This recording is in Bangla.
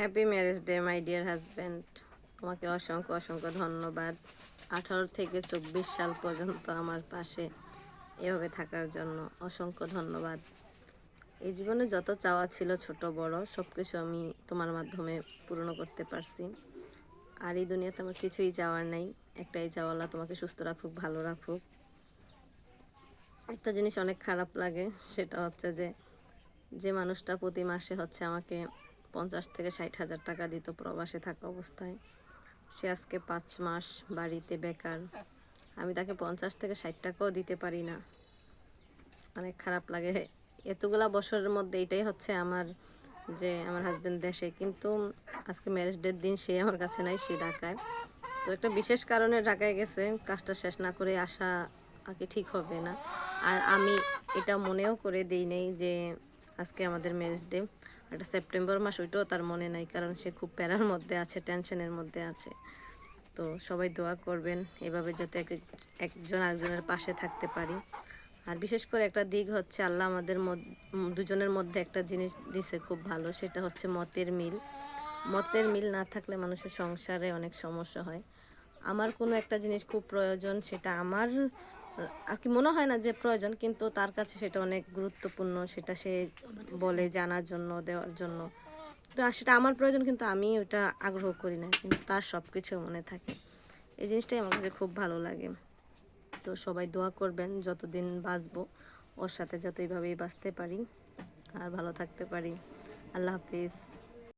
Happy marriage day my dear husband তোমাকে অসংখ্য অসংখ্য ধন্যবাদ। আঠারো থেকে চব্বিশ সাল পর্যন্ত আমার পাশে এভাবে থাকার জন্য অসংখ্য ধন্যবাদ। এই জীবনে যত চাওয়া ছিল ছোট বড় সব কিছু আমি তোমার মাধ্যমে পূরণ করতে পারছি। আর এই দুনিয়াতে আমার কিছুই চাওয়ার নাই। একটাই চাওয়ালা তোমাকে সুস্থ রাখুক, ভালো রাখুক। একটা জিনিস অনেক খারাপ লাগে, সেটা হচ্ছে যে যে মানুষটা প্রতি মাসে হচ্ছে আমাকে পঞ্চাশ থেকে ষাট হাজার টাকা দিত প্রবাসে থাকা অবস্থায়। সে আজকে পাঁচ মাস বাড়িতে বেকার। আমি তাকে পঞ্চাশ থেকে ষাট টাকাও দিতে পারি না। অনেক খারাপ লাগে। এতগুলা বছরের মধ্যে এটাই হচ্ছে আমার যে আমার হাজব্যান্ড দেশে। কিন্তু আজকে ম্যারেজ ডের দিন সে আমার কাছে নাই, সে ঢাকায়। তো একটা বিশেষ কারণে ঢাকায় গেছে। কাজটা শেষ না করে আসা আগে ঠিক হবে না। আর আমি এটা মনেও করে দিই নেই যে আজকে আমাদের ম্যারেজ ডে একটা সেপ্টেম্বর মাস, ওইটাও তার মনে নাই, কারণ সে খুব প্যারার মধ্যে আছে, টেনশনের মধ্যে আছে। তো সবাই দোয়া করবেন, এভাবে যাতে এক- একজন আরেকজনের পাশে থাকতে পারি। আর বিশেষ করে একটা দিক হচ্ছে, আল্লাহ আমাদের দুজনের মধ্যে একটা জিনিস দিছে খুব ভালো, সেটা হচ্ছে মতের মিল। মতের মিল না থাকলে মানুষের সংসারে অনেক সমস্যা হয়। আমার কোনো একটা জিনিস খুব প্রয়োজন, সেটা আমার আর কি মনে হয় না যে প্রয়োজন, কিন্তু তার কাছে সেটা অনেক গুরুত্বপূর্ণ, সেটা সে বলে জানার জন্য, দেওয়ার জন্য। তো সেটা আমার প্রয়োজন, কিন্তু আমি ওটা আগ্রহ করি না, কিন্তু তার সব কিছু মনে থাকে। এই জিনিসটাই আমার কাছে খুব ভালো লাগে। তো সবাই দোয়া করবেন, যতদিন বাঁচবো, ওর সাথে যত এইভাবেই বাঁচতে পারি। আর ভালো থাকতে পারি। আল্লাহ হাফিজ।